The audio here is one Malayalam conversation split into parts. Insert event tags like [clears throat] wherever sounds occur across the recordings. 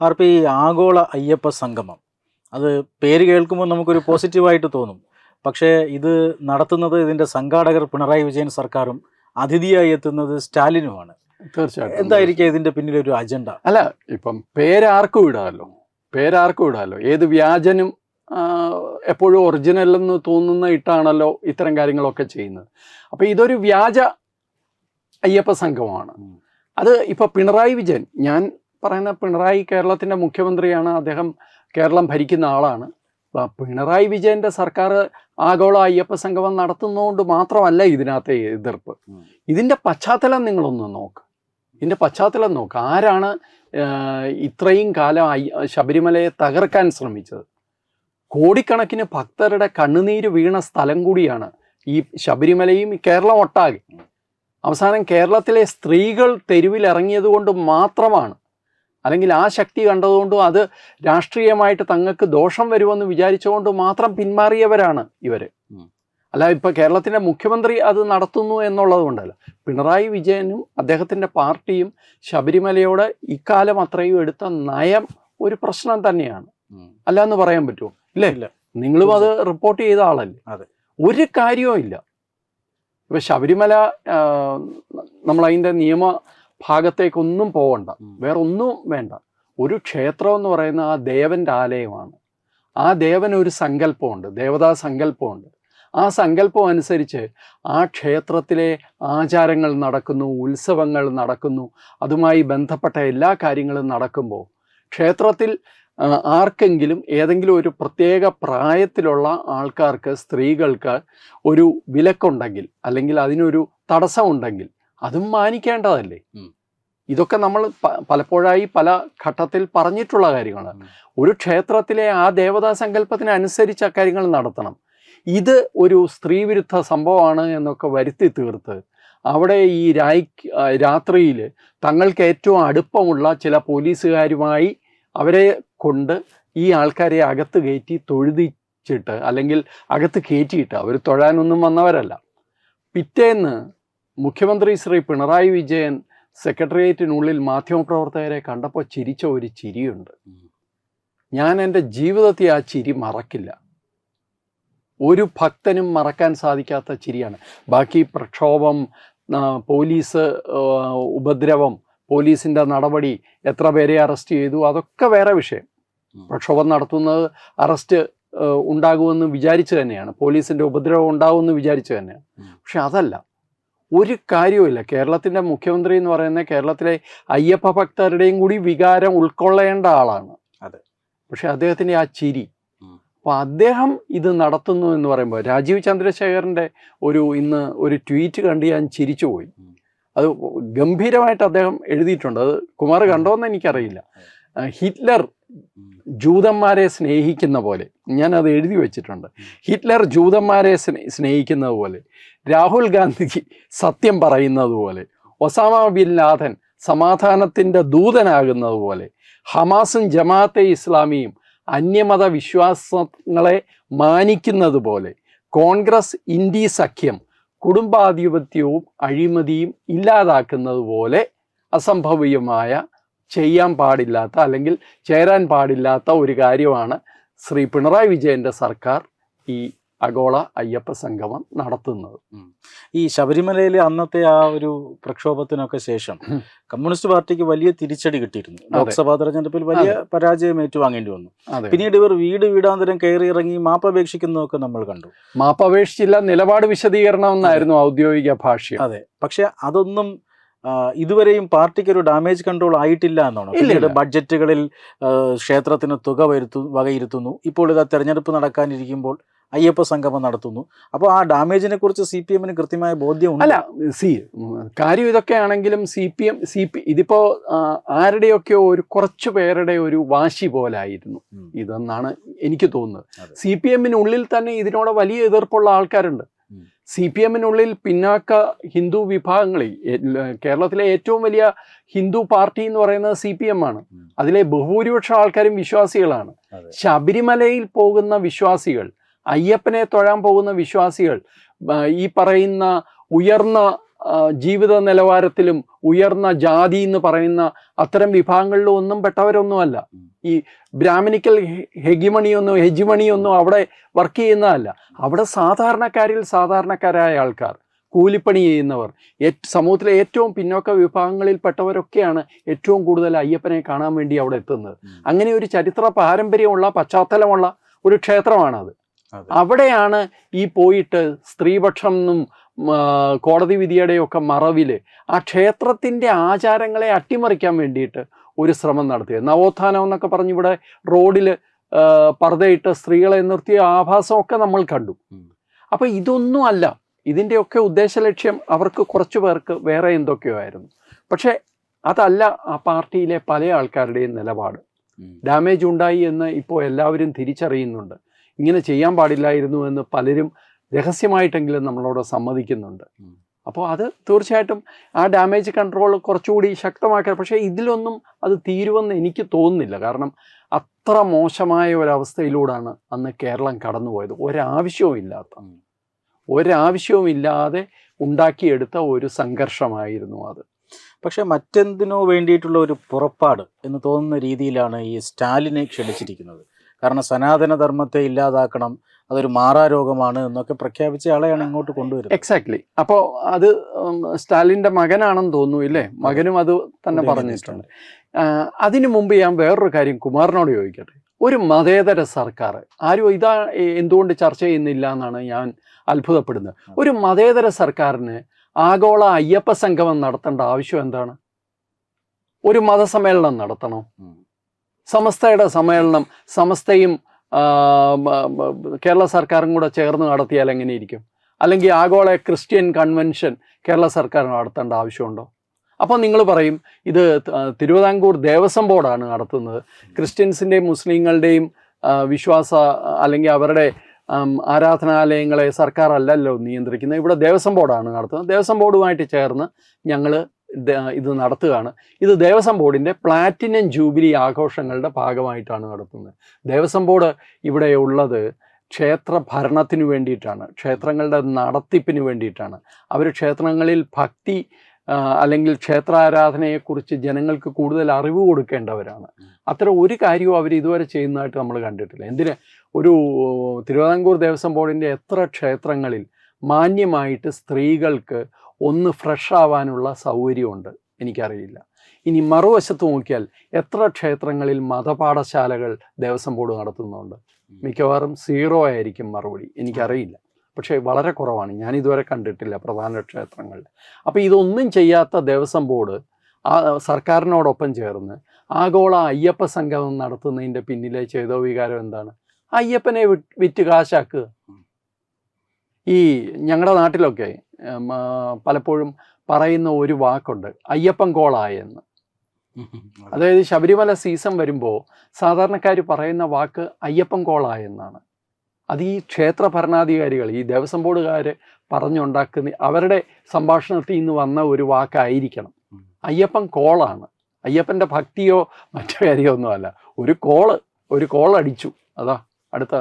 ആർ പി ഈ ആഗോള അയ്യപ്പ സംഗമം. അത് പേര് കേൾക്കുമ്പോൾ നമുക്കൊരു പോസിറ്റീവായിട്ട് തോന്നും. പക്ഷേ ഇത് നടത്തുന്നത് ഇതിന്റെ സംഘാടകർ പിണറായി വിജയൻ സർക്കാരും അതിഥിയായി എത്തുന്നത് സ്റ്റാലിനുമാണ്. തീർച്ചയായിട്ടും. എന്തായിരിക്കും ഇതിന്റെ പിന്നിലൊരു അജണ്ട? അല്ല ഇപ്പം പേരാർക്കും ഇടാമല്ലോ പേരാർക്കും ഇടാമല്ലോ ഏത് വ്യാജനും എപ്പോഴും ഒറിജിനൽ എന്ന് തോന്നുന്ന ഇട്ടാണല്ലോ ഇത്തരം കാര്യങ്ങളൊക്കെ ചെയ്യുന്നത്. അപ്പോൾ ഇതൊരു വ്യാജ അയ്യപ്പ സംഘമാണ്. അത് ഇപ്പോൾ പിണറായി വിജയൻ ഞാൻ പറയുന്ന പിണറായി കേരളത്തിന്റെ മുഖ്യമന്ത്രിയാണ്. അദ്ദേഹം കേരളം ഭരിക്കുന്ന ആളാണ്. പിണറായി വിജയന്റെ സർക്കാർ ആഗോള അയ്യപ്പ സംഗമം നടത്തുന്നതുകൊണ്ട് മാത്രമല്ല ഇതിനകത്തെ എതിർപ്പ്. ഇതിന്റെ പശ്ചാത്തലം നിങ്ങളൊന്ന് നോക്ക്. ഇതിന്റെ പശ്ചാത്തലം നോക്ക്. ആരാണ് ഇത്രയും കാലം ശബരിമലയെ തകർക്കാൻ ശ്രമിച്ചത്? കോടിക്കണക്കിന് ഭക്തരുടെ കണ്ണുനീര് വീണ സ്ഥലം കൂടിയാണ് ഈ ശബരിമലയും കേരളം ഒട്ടാകെ. അവസാനം കേരളത്തിലെ സ്ത്രീകൾ തെരുവിലിറങ്ങിയത് കൊണ്ട് മാത്രമാണ് അല്ലെങ്കിൽ ആ ശക്തി കണ്ടതുകൊണ്ടും അത് രാഷ്ട്രീയമായിട്ട് തങ്ങൾക്ക് ദോഷം വരുമെന്ന് വിചാരിച്ചുകൊണ്ട് മാത്രം പിന്മാറിയവരാണ് ഇവർ. അല്ല ഇപ്പൊ കേരളത്തിന്റെ മുഖ്യമന്ത്രി അത് നടത്തുന്നു എന്നുള്ളത് കൊണ്ടല്ല. പിണറായി വിജയനും അദ്ദേഹത്തിന്റെ പാർട്ടിയും ശബരിമലയോട് ഇക്കാലം അത്രയും എടുത്ത നയം ഒരു പ്രശ്നം തന്നെയാണ്. അല്ല എന്ന് പറയാൻ പറ്റുമോ? ഇല്ലേ? ഇല്ല. നിങ്ങളും അത് റിപ്പോർട്ട് ചെയ്ത ആളല്ലേ? അതെ. ഒരു കാര്യവും ഇല്ല. ഇപ്പൊ ശബരിമല നമ്മൾ അതിന്റെ നിയമ ഭാഗത്തേക്കൊന്നും പോകണ്ട. വേറെ ഒന്നും വേണ്ട. ഒരു ക്ഷേത്രം എന്ന് പറയുന്ന ആ ദേവന്റെ ആലയമാണ്. ആ ദേവൻ ഒരു സങ്കല്പമുണ്ട്. ദേവതാ സങ്കല്പമുണ്ട്. ആ സങ്കല്പം അനുസരിച്ച് ആ ക്ഷേത്രത്തിലെ ആചാരങ്ങൾ നടക്കുന്നു ഉത്സവങ്ങൾ നടക്കുന്നു. അതുമായി ബന്ധപ്പെട്ട എല്ലാ കാര്യങ്ങളും നടക്കുമ്പോൾ ക്ഷേത്രത്തിൽ ആർക്കെങ്കിലും ഏതെങ്കിലും ഒരു പ്രത്യേക പ്രായത്തിലുള്ള ആൾക്കാർക്ക് സ്ത്രീകൾക്ക് ഒരു വിലക്കുണ്ടെങ്കിൽ അല്ലെങ്കിൽ അതിനൊരു തടസ്സമുണ്ടെങ്കിൽ അതും മാനിക്കേണ്ടതല്ലേ? ഇതൊക്കെ നമ്മൾ പലപ്പോഴായി പല ഘട്ടത്തിൽ പറഞ്ഞിട്ടുള്ള കാര്യങ്ങളാണ്. ഒരു ക്ഷേത്രത്തിലെ ആ ദേവതാ സങ്കല്പത്തിന് അനുസരിച്ച് അക്കാര്യങ്ങൾ നടത്തണം. ഇത് ഒരു സ്ത്രീവിരുദ്ധ സംഭവമാണ് എന്നൊക്കെ വരുത്തി തീർത്ത് അവിടെ ഈ രായ് രാത്രിയിൽ തങ്ങൾക്ക് ഏറ്റവും അടുപ്പമുള്ള ചില പോലീസുകാരുമായി അവരെ കൊണ്ട് ഈ ആൾക്കാരെ അകത്ത് കയറ്റി തൊഴുതിച്ചിട്ട് അല്ലെങ്കിൽ അകത്ത് കയറ്റിയിട്ട് അവർ തൊഴാനൊന്നും വന്നവരല്ല. പിറ്റേന്ന് മുഖ്യമന്ത്രി ശ്രീ പിണറായി വിജയൻ സെക്രട്ടേറിയറ്റിനുള്ളിൽ മാധ്യമപ്രവർത്തകരെ കണ്ടപ്പോൾ ചിരിച്ച ഒരു ചിരിയുണ്ട്. ഞാൻ എന്റെ ജീവിതത്തിൽ ആ ചിരി മറക്കില്ല. ഒരു ഭക്തനും മറക്കാൻ സാധിക്കാത്ത ചിരിയാണ്. ബാക്കി പ്രക്ഷോഭം പോലീസ് ഉപദ്രവം പോലീസിന്റെ നടപടി എത്ര പേരെ അറസ്റ്റ് ചെയ്തു അതൊക്കെ വേറെ വിഷയം. പ്രക്ഷോഭം നടത്തുന്നത് അറസ്റ്റ് ഉണ്ടാകുമെന്ന് വിചാരിച്ചു തന്നെയാണ്. പോലീസിന്റെ ഉപദ്രവം ഉണ്ടാകുമെന്ന് വിചാരിച്ചു തന്നെയാണ്. പക്ഷെ അതല്ല. ഒരു കാര്യവുമില്ല കേരളത്തിന്റെ മുഖ്യമന്ത്രി എന്ന് പറയുന്ന കേരളത്തിലെ അയ്യപ്പ ഭക്തരുടെയും കൂടി വികാരം ഉൾക്കൊള്ളേണ്ട ആളാണ് അതെ. പക്ഷെ അദ്ദേഹത്തിന്റെ ആ ചിരി. അപ്പോൾ അദ്ദേഹം ഇത് നടത്തുന്നു എന്ന് പറയുമ്പോൾ രാജീവ് ചന്ദ്രശേഖരന്റെ ഒരു ഇന്ന് ഒരു ട്വീറ്റ് കണ്ട് ഞാൻ ചിരിച്ചുപോയി. അത് ഗംഭീരമായിട്ട് അദ്ദേഹം എഴുതിയിട്ടുണ്ട് അത് കുമാർ കണ്ടോന്ന് എനിക്കറിയില്ല ഹിറ്റ്ലർ. ജൂതന്മാരെ സ്നേഹിക്കുന്ന പോലെ ഞാൻ അത് എഴുതി വെച്ചിട്ടുണ്ട്. ഹിറ്റ്ലർ ജൂതന്മാരെ സ്നേ- സ്നേഹിക്കുന്നത് പോലെ രാഹുൽ ഗാന്ധി സത്യം പറയുന്നത് പോലെ ഒസാമ ബിൻ ലാദൻ സമാധാനത്തിന്റെ ദൂതനാകുന്നത് പോലെ ഹമാസും ജമാഅത്തെ ഇസ്ലാമിയും അന്യമത വിശ്വാസങ്ങളെ മാനിക്കുന്നത് പോലെ കോൺഗ്രസ് ഇന്ത്യ സഖ്യം കുടുംബാധിപത്യവും അഴിമതിയും ഇല്ലാതാക്കുന്നത് പോലെ അസംഭവ്യമായ ചെയ്യാൻ പാടില്ലാത്ത അല്ലെങ്കിൽ ചേരാൻ പാടില്ലാത്ത ഒരു കാര്യമാണ് ശ്രീ പിണറായി വിജയന്റെ സർക്കാർ ഈ അഗോള അയ്യപ്പ സംഗമം നടത്തുന്നത്. ഈ ശബരിമലയിലെ അന്നത്തെ ആ ഒരു പ്രക്ഷോഭത്തിനൊക്കെ ശേഷം കമ്മ്യൂണിസ്റ്റ് പാർട്ടിക്ക് വലിയ തിരിച്ചടി കിട്ടിയിരുന്നു. ലോക്സഭാ തെരഞ്ഞെടുപ്പിൽ വലിയ പരാജയം ഏറ്റുവാങ്ങേണ്ടി വന്നു. പിന്നീട് ഇവർ വീട് വീടാന്തരം കയറി ഇറങ്ങി മാപ്പപേക്ഷിക്കുന്നതൊക്കെ നമ്മൾ കണ്ടു. മാപ്പപേക്ഷിച്ചില്ല നിലപാട് വിശദീകരണം എന്നായിരുന്നു ഔദ്യോഗിക ഭാഷ അതെ. പക്ഷെ അതൊന്നും ഇതുവരെയും പാർട്ടിക്ക് ഒരു ഡാമേജ് കൺട്രോൾ ആയിട്ടില്ല എന്നാണ്? പിന്നീട് ബഡ്ജറ്റുകളിൽ ക്ഷേത്രത്തിന് തുക വരുത്തു വകയിരുത്തുന്നു. ഇപ്പോൾ ഇതാ തെരഞ്ഞെടുപ്പ് നടക്കാനിരിക്കുമ്പോൾ അയ്യപ്പ സംഗമം നടത്തുന്നു. അപ്പോൾ ആ ഡാമേജിനെ കുറിച്ച് സി പി എമ്മിന് കൃത്യമായ ബോധ്യമുണ്ട് അല്ല സി കാര്യം ഇതൊക്കെ ആണെങ്കിലും C P M C P ഇതിപ്പോ ആരുടെയൊക്കെയോ ഒരു കുറച്ചു പേരുടെ ഒരു വാശി പോലായിരുന്നു. ഇതെന്നാണ് എനിക്ക് തോന്നുന്നത്. സി പി എമ്മിനുള്ളിൽ തന്നെ ഇതിനോട് വലിയ എതിർപ്പുള്ള ആൾക്കാരുണ്ട്. സി പി എമ്മിനുള്ളിൽ പിന്നാക്ക ഹിന്ദു വിഭാഗങ്ങളിൽ കേരളത്തിലെ ഏറ്റവും വലിയ ഹിന്ദു പാർട്ടി എന്ന് പറയുന്നത് സി പി എം ആണ് അതിലെ ബഹുഭൂരിപക്ഷം ആൾക്കാരും വിശ്വാസികളാണ്. ശബരിമലയിൽ പോകുന്ന വിശ്വാസികൾ അയ്യപ്പനെ തൊഴാൻ പോകുന്ന വിശ്വാസികൾ ഈ പറയുന്ന ഉയർന്ന ജീവിത നിലവാരത്തിലും ഉയർന്ന ജാതി എന്ന് പറയുന്ന അത്തരം വിഭാഗങ്ങളിലും ഒന്നും പെട്ടവരൊന്നുമല്ല. ഈ ബ്രാഹ്മണിക്കൽ ഹെഗിമണിയൊന്നും ഹെജിമണിയൊന്നും അവിടെ വർക്ക് ചെയ്യുന്നതല്ല. അവിടെ സാധാരണക്കാരിൽ സാധാരണക്കാരായ ആൾക്കാർ കൂലിപ്പണി ചെയ്യുന്നവർ സമൂഹത്തിലെ ഏറ്റവും പിന്നോക്ക വിഭാഗങ്ങളിൽപ്പെട്ടവരൊക്കെയാണ് ഏറ്റവും കൂടുതൽ അയ്യപ്പനെ കാണാൻ വേണ്ടി അവിടെ എത്തുന്നത്. അങ്ങനെ ഒരു ചരിത്ര പാരമ്പര്യമുള്ള പശ്ചാത്തലമുള്ള ഒരു ക്ഷേത്രമാണത്. അവിടെയാണ് ഈ പോയിട്ട് സ്ത്രീപക്ഷം എന്നും കോടതി വിധിയുടെയൊക്കെ മറവിൽ ആ ക്ഷേത്രത്തിന്റെ ആചാരങ്ങളെ അട്ടിമറിക്കാൻ വേണ്ടിയിട്ട് ഒരു ശ്രമം നടത്തിയത് നവോത്ഥാനം എന്നൊക്കെ പറഞ്ഞ് ഇവിടെ റോഡിൽ പർദ്ദയിട്ട് സ്ത്രീകളെ നിർത്തിയ ആഭാസമൊക്കെ നമ്മൾ കണ്ടു. അപ്പോൾ ഇതൊന്നും അല്ല. ഇതിന്റെയൊക്കെ ഉദ്ദേശ ലക്ഷ്യം അവർക്ക് കുറച്ചു പേർക്ക് വേറെ എന്തൊക്കെയോ ആയിരുന്നു. പക്ഷേ അതല്ല ആ പാർട്ടിയിലെ പല ആൾക്കാരുടെയും നിലപാട്. ഡാമേജ് ഉണ്ടായി എന്ന് ഇപ്പോൾ എല്ലാവരും തിരിച്ചറിയുന്നുണ്ട്. ഇങ്ങനെ ചെയ്യാൻ പാടില്ലായിരുന്നു എന്ന് പലരും രഹസ്യമായിട്ടെങ്കിലും നമ്മളോട് സമ്മതിക്കുന്നുണ്ട്. അപ്പോൾ അത് തീർച്ചയായിട്ടും ആ ഡാമേജ് കൺട്രോൾ കുറച്ചുകൂടി ശക്തമാക്കുക പക്ഷേ ഇതിലൊന്നും അത് തീരുമെന്ന് എനിക്ക് തോന്നുന്നില്ല. കാരണം അത്ര മോശമായ ഒരവസ്ഥയിലൂടെയാണ് അന്ന് കേരളം കടന്നുപോയത്. ഒരാവശ്യവും ഇല്ലാത്ത. ഒരാവശ്യവും ഇല്ലാതെ ഉണ്ടാക്കിയെടുത്ത ഒരു സംഘർഷമായിരുന്നു അത്. പക്ഷേ മറ്റെന്തിനോ വേണ്ടിയിട്ടുള്ള ഒരു പുറപ്പാട് എന്ന് തോന്നുന്ന രീതിയിലാണ് ഈ സ്റ്റാലിനെ ക്ഷണിച്ചിരിക്കുന്നത്. കാരണം സനാതന ധർമ്മത്തെ ഇല്ലാതാക്കണം അതൊരു മാറാരോഗമാണ് എന്നൊക്കെ പ്രഖ്യാപിച്ച ആളെയാണ് ഇങ്ങോട്ട് കൊണ്ടുവരുന്നത്. എക്സാക്ട്ലി അപ്പോൾ അത് സ്റ്റാലിന്റെ മകനാണെന്ന് തോന്നുന്നു ഇല്ലേ? മകനും അത് തന്നെ പറഞ്ഞിട്ടുണ്ട്. അതിനു മുമ്പ് ഞാൻ വേറൊരു കാര്യം കുമാറിനോട് ചോദിക്കട്ടെ. ഒരു മതേതര സർക്കാർ ആരും ഇതാ എന്തുകൊണ്ട് ചർച്ച ചെയ്യുന്നില്ല എന്നാണ് ഞാൻ അത്ഭുതപ്പെടുന്നത്. ഒരു മതേതര സർക്കാരിന് ആഗോള അയ്യപ്പ സംഗമം നടത്തേണ്ട ആവശ്യം എന്താണ്? ഒരു മതസമ്മേളനം നടത്തണം? സമസ്തയുടെ സമ്മേളനം സമസ്തയും കേരള സർക്കാരും കൂടെ ചേർന്ന് നടത്തിയാൽ എങ്ങനെയിരിക്കും? അല്ലെങ്കിൽ ആഗോള ക്രിസ്ത്യൻ കൺവെൻഷൻ കേരള സർക്കാർ നടത്തേണ്ട ആവശ്യമുണ്ടോ? അപ്പോൾ നിങ്ങൾ പറയും ഇത് തിരുവിതാംകൂർ ദേവസ്വം ബോർഡാണ് നടത്തുന്നത്. ക്രിസ്ത്യൻസിന്റെയും മുസ്ലിങ്ങളുടെയും വിശ്വാസ അല്ലെങ്കിൽ അവരുടെ ആരാധനാലയങ്ങളെ സർക്കാർ അല്ലല്ലോ നിയന്ത്രിക്കുന്നത്. ഇവിടെ ദേവസ്വം ബോർഡാണ് നടത്തുന്നത്. ദേവസ്വം ബോർഡുമായിട്ട് ചേർന്ന് ഞങ്ങൾ ഇത് നടത്തുകയാണ്. ഇത് ദേവസ്വം ബോർഡിന്റെ പ്ലാറ്റിനം ജൂബിലി ആഘോഷങ്ങളുടെ ഭാഗമായിട്ടാണ് നടത്തുന്നത്. ദേവസ്വം ബോർഡ് ഇവിടെ ഉള്ളത് ക്ഷേത്ര ഭരണത്തിന് വേണ്ടിയിട്ടാണ്. ക്ഷേത്രങ്ങളുടെ നടത്തിപ്പിന് വേണ്ടിയിട്ടാണ്. അവർ ക്ഷേത്രങ്ങളിൽ ഭക്തി അല്ലെങ്കിൽ ക്ഷേത്രാരാധനയെക്കുറിച്ച് ജനങ്ങൾക്ക് കൂടുതൽ അറിവ് കൊടുക്കേണ്ടവരാണ്. അത്ര ഒരു കാര്യവും അവർ ഇതുവരെ ചെയ്യുന്നതായിട്ട് നമ്മൾ കണ്ടിട്ടില്ല. എന്തിന്? ഒരു തിരുവിതാംകൂർ ദേവസ്വം ബോർഡിന്റെ എത്ര ക്ഷേത്രങ്ങളിൽ മാന്യമായിട്ട് സ്ത്രീകൾക്ക് ഒന്ന് ഫ്രഷ് ആവാനുള്ള സൗകര്യമുണ്ട്. എനിക്കറിയില്ല. ഇനി മറുവശത്ത് നോക്കിയാൽ എത്ര ക്ഷേത്രങ്ങളിൽ മതപാഠശാലകൾ ദേവസ്വം ബോർഡ് നടത്തുന്നുണ്ട്? മിക്കവാറും സീറോ ആയിരിക്കും മറുപടി. എനിക്കറിയില്ല. പക്ഷേ വളരെ കുറവാണ്. ഞാൻ ഇതുവരെ കണ്ടിട്ടില്ല പ്രധാന ക്ഷേത്രങ്ങളിൽ. അപ്പോൾ ഇതൊന്നും ചെയ്യാത്ത ദേവസ്വം ബോർഡ് ആ സർക്കാരിനോടൊപ്പം ചേർന്ന് ആഗോള അയ്യപ്പ സംഗമം നടത്തുന്നതിന്റെ പിന്നിലെ ചെയ്തോ വികാരം എന്താണ്? അയ്യപ്പനെ വിറ്റ് കാശാക്കുക ഈ ഞങ്ങളുടെ നാട്ടിലൊക്കെ പലപ്പോഴും പറയുന്ന ഒരു വാക്കുണ്ട് അയ്യപ്പൻ കോളായെന്ന് [laughs] അതായത് ശബരിമല സീസൺ വരുമ്പോൾ സാധാരണക്കാർ പറയുന്ന വാക്ക് അയ്യപ്പൻ കോളായെന്നാണ് അത് ഈ ക്ഷേത്ര ഭരണാധികാരികൾ ഈ ദേവസ്വം ബോർഡുകാർ പറഞ്ഞുണ്ടാക്കുന്ന അവരുടെ സംഭാഷണത്തിൽ നിന്ന് വന്ന ഒരു വാക്കായിരിക്കണം. അയ്യപ്പൻ കോളാണ്. അയ്യപ്പന്റെ ഭക്തിയോ മറ്റു കാര്യമോ ഒന്നുമല്ല ഒരു കോൾ ഒരു കോൾ അടിച്ചു. അതാ അടുത്ത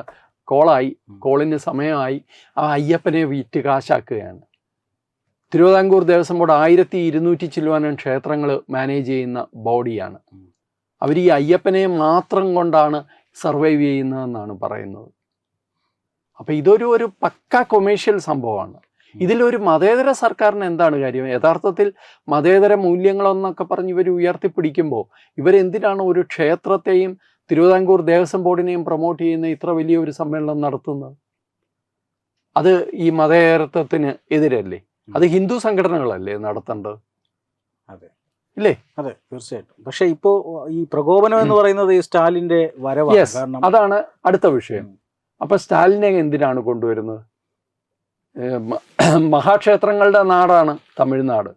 കോളായി. കോളിന് സമയമായി. ആ അയ്യപ്പനെ വിറ്റ് കാശാക്കുകയാണ് തിരുവിതാംകൂർ ദേവസ്വം ബോർഡ് ആയിരത്തി ഇരുന്നൂറ്റി ചില്ലുവാനും ക്ഷേത്രങ്ങൾ മാനേജ് ചെയ്യുന്ന ബോഡിയാണ് അവർ ഈ അയ്യപ്പനെ മാത്രം കൊണ്ടാണ് സർവൈവ് ചെയ്യുന്നതെന്നാണ് പറയുന്നത്. അപ്പം ഇതൊരു ഒരു പക്ക കൊമേഴ്ഷ്യൽ സംഭവമാണ്. ഇതിലൊരു മതേതര സർക്കാരിന് എന്താണ് കാര്യം? യഥാർത്ഥത്തിൽ മതേതര മൂല്യങ്ങളെന്നൊക്കെ പറഞ്ഞ് ഇവർ ഉയർത്തിപ്പിടിക്കുമ്പോൾ ഇവരെന്തിനാണ് ഒരു ക്ഷേത്രത്തെയും തിരുവിതാംകൂർ ദേവസ്വം ബോർഡിനെയും പ്രൊമോട്ട് ചെയ്യുന്ന ഇത്ര വലിയ ഒരു സമ്മേളനം നടത്തുന്നത്? അത് ഈ മതേതരത്വത്തിന് എതിരല്ലേ? അത് ഹിന്ദു സംഘടനകളല്ലേ നടത്തേണ്ടത്? അതെ. ഇല്ലേ? അതെ തീർച്ചയായിട്ടും. പക്ഷെ ഇപ്പോ ഈ പ്രകോപനം എന്ന് പറയുന്നത് ഈ സ്റ്റാലിന്റെ വരവാണ്. കാരണം അതാണ് അടുത്ത വിഷയം. അപ്പൊ സ്റ്റാലിനെ എന്തിനാണ് കൊണ്ടുവരുന്നത്? [clears throat] മഹാക്ഷേത്രങ്ങളുടെ നാടാണ് തമിഴ്നാട്.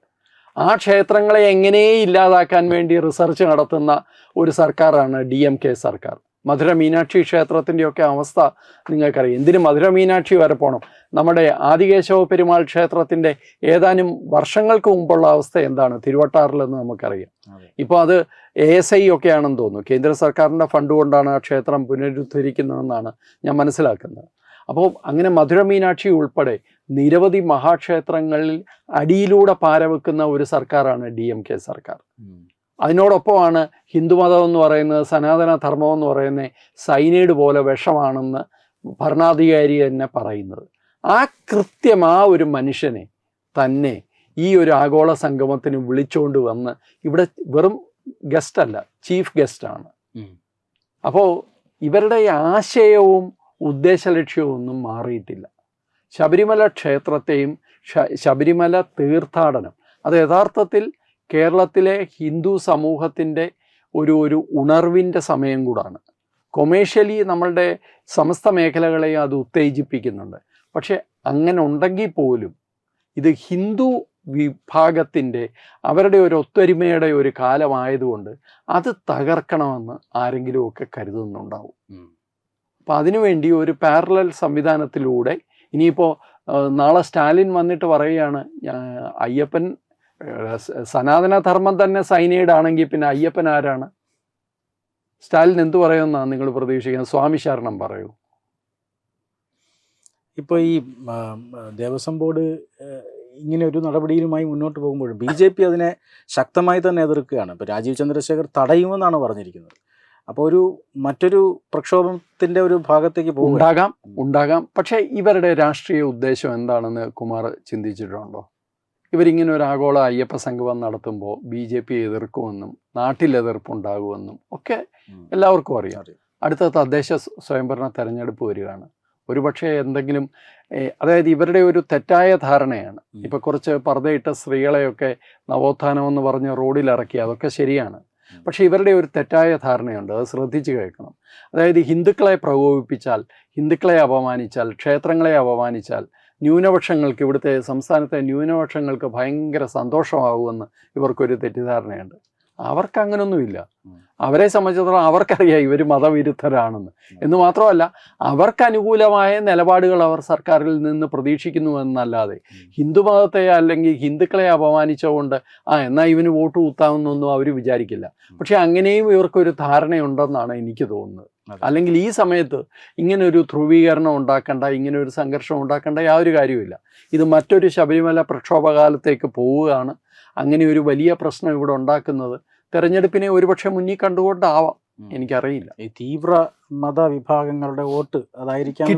ആ ക്ഷേത്രങ്ങളെ എങ്ങനെ ഇല്ലാതാക്കാൻ വേണ്ടി റിസർച്ച് നടത്തുന്ന ഒരു സർക്കാരാണ് ഡി എം കെ സർക്കാർ. മധുര മീനാക്ഷി ക്ഷേത്രത്തിന്റെയൊക്കെ അവസ്ഥ നിങ്ങൾക്കറിയാം. എന്തിന് മധുര മീനാക്ഷി വരെ പോകണം നമ്മുടെ ആദികേശവ പെരുമാൾ ക്ഷേത്രത്തിന്റെ ഏതാനും വർഷങ്ങൾക്ക് മുമ്പുള്ള അവസ്ഥ എന്താണ്? തിരുവട്ടാറിലെന്ന് നമുക്കറിയാം. ഇപ്പോൾ അത് എ എസ് ഐ ഒക്കെ ആണെന്ന് തോന്നുന്നു. കേന്ദ്ര സർക്കാരിന്റെ ഫണ്ട് കൊണ്ടാണ് ആ ക്ഷേത്രം പുനരുദ്ധരിക്കുന്നതെന്നാണ് ഞാൻ മനസ്സിലാക്കുന്നത്. അപ്പോൾ അങ്ങനെ മധുര മീനാക്ഷി ഉൾപ്പെടെ നിരവധി മഹാക്ഷേത്രങ്ങളിൽ അടിയിലൂടെ പാരവെക്കുന്ന ഒരു സർക്കാരാണ് ഡി എം കെ സർക്കാർ. അതിനോടൊപ്പമാണ് ഹിന്ദുമതം എന്ന് പറയുന്നത് സനാതന ധർമ്മം എന്ന് പറയുന്നത് സൈനൈഡ് പോലെ വിഷമാണെന്ന് ഭരണാധികാരി തന്നെ പറയുന്നത്. ആ കൃത്യം ആ ഒരു മനുഷ്യനെ തന്നെ ഈ ഒരു ആഗോള സംഗമത്തിന് വിളിച്ചുകൊണ്ട് വന്ന് ഇവിടെ വെറും ഗസ്റ്റ് അല്ല ചീഫ് ഗസ്റ്റാണ്. അപ്പോൾ ഇവരുടെ ആശയവും ഉദ്ദേശ ലക്ഷ്യവും ഒന്നും മാറിയിട്ടില്ല. ശബരിമല ക്ഷേത്രത്തെയും ശബരിമല തീർത്ഥാടനം അത് യഥാർത്ഥത്തിൽ കേരളത്തിലെ ഹിന്ദു സമൂഹത്തിന്റെ ഒരു ഒരു ഉണർവിന്റെ സമയം കൂടാണ്. കൊമേഴ്ഷ്യലി നമ്മളുടെ സമസ്ത മേഖലകളെയും അത് ഉത്തേജിപ്പിക്കുന്നുണ്ട്. പക്ഷെ അങ്ങനെ ഉണ്ടെങ്കിൽ പോലും ഇത് ഹിന്ദു വിഭാഗത്തിന്റെ അവരുടെ ഒരു ഒത്തൊരുമയുടെ ഒരു കാലമായതുകൊണ്ട് അത് തകർക്കണമെന്ന് ആരെങ്കിലുമൊക്കെ കരുതുന്നുണ്ടാവും. അപ്പം അതിനുവേണ്ടി ഒരു പാരലൽ സംവിധാനത്തിലൂടെ ഇനിയിപ്പോൾ നാളെ സ്റ്റാലിൻ വന്നിട്ട് പറയുകയാണ് അയ്യപ്പൻ സനാതന ധർമ്മം തന്നെ സൈനൈഡ് ആണെങ്കിൽ പിന്നെ അയ്യപ്പൻ ആരാണ്? സ്റ്റാലിൻ എന്തു പറയുമെന്നാണ് നിങ്ങൾ പ്രതീക്ഷിക്കുന്നത്? സ്വാമി ശരണം പറയൂ. ഇപ്പോൾ ഈ ദേവസ്വം ബോർഡ് ഇങ്ങനെ ഒരു നടപടിയിലുമായി മുന്നോട്ട് പോകുമ്പോഴും ബി ജെ പി അതിനെ ശക്തമായി തന്നെ എതിർക്കുകയാണ്. ഇപ്പോൾ രാജീവ് ചന്ദ്രശേഖർ തടയുമെന്നാണ് പറഞ്ഞിരിക്കുന്നത്. അപ്പോൾ ഒരു മറ്റൊരു പ്രക്ഷോഭത്തിന്റെ ഒരു ഭാഗത്തേക്ക് പോകും ഉണ്ടാകാം ഉണ്ടാകാം. പക്ഷേ ഇവരുടെ രാഷ്ട്രീയ ഉദ്ദേശം എന്താണെന്ന് കുമാർ ചിന്തിച്ചിട്ടുണ്ടോ? ഇവരിങ്ങനെ ഒരു ആഗോള അയ്യപ്പ സംഗമം നടത്തുമ്പോൾ ബി ജെ പി എതിർക്കുമെന്നും നാട്ടിൽ എതിർപ്പുണ്ടാകുമെന്നും ഒക്കെ എല്ലാവർക്കും അറിയാം. അടുത്ത തദ്ദേശ സ്വ- സ്വയംഭരണ തെരഞ്ഞെടുപ്പ് വരികയാണ്. ഒരുപക്ഷെ എന്തെങ്കിലും അതായത് ഇവരുടെ ഒരു തെറ്റായ ധാരണയാണ്. ഇപ്പൊ കുറച്ച് പർദ്ദയിട്ട സ്ത്രീകളെയൊക്കെ നവോത്ഥാനം എന്ന് പറഞ്ഞ് റോഡിലിറക്കി അതൊക്കെ ശരിയാണ്. പക്ഷെ ഇവരുടെ ഒരു തെറ്റായ ധാരണയുണ്ട്. അത് ശ്രദ്ധിച്ചു കേൾക്കണം. അതായത് ഹിന്ദുക്കളെ പ്രകോപിപ്പിച്ചാൽ ഹിന്ദുക്കളെ അപമാനിച്ചാൽ ക്ഷേത്രങ്ങളെ അപമാനിച്ചാൽ ന്യൂനപക്ഷങ്ങൾക്ക് ഇവിടുത്തെ സംസ്ഥാനത്തെ ന്യൂനപക്ഷങ്ങൾക്ക് ഭയങ്കര സന്തോഷമാകുമെന്ന് ഇവർക്കൊരു തെറ്റിദ്ധാരണയുണ്ട്. അവർക്ക് അങ്ങനൊന്നുമില്ല അവരെ സംബന്ധിച്ചിടത്തോളം അവർക്കറിയാം ഇവർ മതവിരുദ്ധരാണെന്ന്. എന്ന് മാത്രമല്ല അവർക്ക് അനുകൂലമായ നിലപാടുകൾ അവർ സർക്കാരിൽ നിന്ന് പ്രതീക്ഷിക്കുന്നു എന്നല്ലാതെ ഹിന്ദു ഹിന്ദുമതത്തെ അല്ലെങ്കിൽ ഹിന്ദുക്കളെ അപമാനിച്ചുകൊണ്ട് ആ എന്നാൽ ഇവന് വോട്ട് കുത്താമെന്നൊന്നും അവർ വിചാരിക്കില്ല. പക്ഷെ അങ്ങനെയും ഇവർക്കൊരു ധാരണയുണ്ടെന്നാണ് എനിക്ക് തോന്നുന്നത്. അല്ലെങ്കിൽ ഈ സമയത്ത് ഇങ്ങനെ ഒരു ധ്രുവീകരണം ഉണ്ടാക്കേണ്ട ഇങ്ങനെ ഒരു സംഘർഷം ഉണ്ടാക്കേണ്ട യാതൊരു കാര്യമില്ല ഇത് മറ്റൊരു ശബരിമല പ്രക്ഷോഭകാലത്തേക്ക് പോവുകയാണ്. അങ്ങനെ ഒരു വലിയ പ്രശ്നം ഇവിടെ ഉണ്ടാക്കുന്നത് തെരഞ്ഞെടുപ്പിനെ ഒരുപക്ഷെ മുന്നിൽ കണ്ടുകൊണ്ടാവാം. എനിക്കറിയില്ല. ഈ തീവ്ര മതവിഭാഗങ്ങളുടെ വോട്ട് അതായിരിക്കാം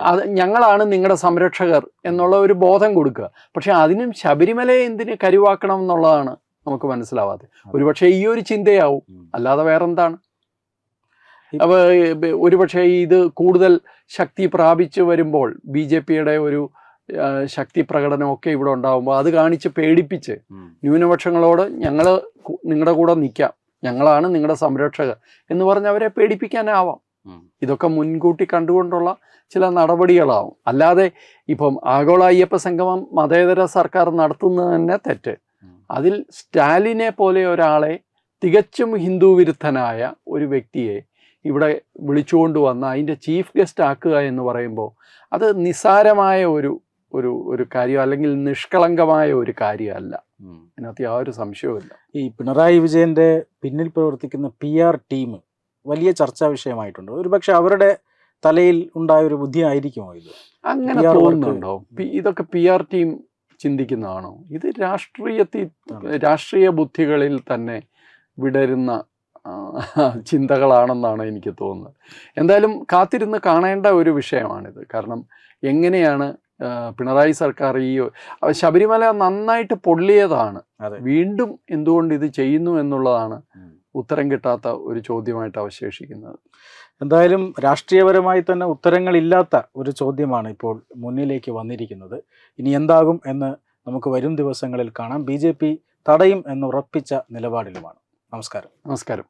അത് ഞങ്ങളാണ് നിങ്ങളുടെ സംരക്ഷകർ എന്നുള്ള ഒരു ബോധം കൊടുക്കുക. പക്ഷെ അതിനും ശബരിമല എന്തിന് കരുവാക്കണം എന്നുള്ളതാണ് നമുക്ക് മനസ്സിലാവാതെ ഒരുപക്ഷെ ഈ ഒരു ചിന്തയാവും. അല്ലാതെ വേറെന്താണ്? അപ്പോൾ ഒരുപക്ഷെ ഇത് കൂടുതൽ ശക്തി പ്രാപിച്ചു വരുമ്പോൾ ബി ജെ പിയുടെ ഒരു ശക്തി പ്രകടനമൊക്കെ ഇവിടെ ഉണ്ടാകുമ്പോൾ അത് കാണിച്ച് പേടിപ്പിച്ച് ന്യൂനപക്ഷങ്ങളോട് ഞങ്ങൾ നിങ്ങളുടെ കൂടെ നിൽക്കാം ഞങ്ങളാണ് നിങ്ങളുടെ സംരക്ഷകർ എന്ന് പറഞ്ഞ് അവരെ പേടിപ്പിക്കാനാവാം. ഇതൊക്കെ മുൻകൂട്ടി കണ്ടുകൊണ്ടുള്ള ചില നടപടികളാവും. അല്ലാതെ ഇപ്പം ആഗോള അയ്യപ്പ സംഗമം മതേതര സർക്കാർ നടത്തുന്നത് തന്നെ തെറ്റ്. അതിൽ സ്റ്റാലിനെ പോലെ ഒരാളെ തികച്ചും ഹിന്ദു വിരുദ്ധനായ ഒരു വ്യക്തിയെ ഇവിടെ വിളിച്ചുകൊണ്ട് വന്ന് അതിന്റെ ചീഫ് ഗസ്റ്റ് ആക്കുക എന്ന് പറയുമ്പോൾ അത് നിസാരമായ ഒരു ഒരു ഒരു കാര്യം അല്ലെങ്കിൽ നിഷ്കളങ്കമായ ഒരു കാര്യമല്ല. അതിനകത്ത് യാതൊരു സംശയവുമില്ല. ഈ പിണറായി വിജയന്റെ പിന്നിൽ പ്രവർത്തിക്കുന്ന പി ആർ ടീം വലിയ ചർച്ചാ വിഷയമായിട്ടുണ്ട്. ഒരുപക്ഷെ അവരുടെ തലയിൽ ഉണ്ടായ ഒരു ബുദ്ധി ആയിരിക്കുമോ ഇത്? അങ്ങനെ തോന്നുന്നുണ്ടോ? ഇതൊക്കെ പി ആർ ടീം ചിന്തിക്കുന്നതാണോ? ഇത് രാഷ്ട്രീയത്തിൽ. രാഷ്ട്രീയ ബുദ്ധികളിൽ തന്നെ വിടരുന്ന ചിന്തകളാണെന്നാണ് എനിക്ക് തോന്നുന്നത്. എന്തായാലും കാത്തിരുന്ന് കാണേണ്ട ഒരു വിഷയമാണിത്. കാരണം എങ്ങനെയാണ് പിണറായി സർക്കാർ ഈ ശബരിമല നന്നായിട്ട് പൊള്ളിയതാണ്. വീണ്ടും എന്തുകൊണ്ട് ഇത് ചെയ്യുന്നു എന്നുള്ളതാണ് ഉത്തരം കിട്ടാത്ത ഒരു ചോദ്യമായിട്ട് അവശേഷിക്കുന്നത്. എന്തായാലും രാഷ്ട്രീയപരമായി തന്നെ ഉത്തരങ്ങളില്ലാത്ത ഒരു ചോദ്യമാണ് ഇപ്പോൾ മുന്നിലേക്ക് വന്നിരിക്കുന്നത്. ഇനി എന്താകും എന്ന് നമുക്ക് വരും ദിവസങ്ങളിൽ കാണാം. ബി ജെ പി തടയും എന്ന് ഉറപ്പിച്ച നിലപാടിലുമാണ്. നമസ്കാരം. നമസ്കാരം.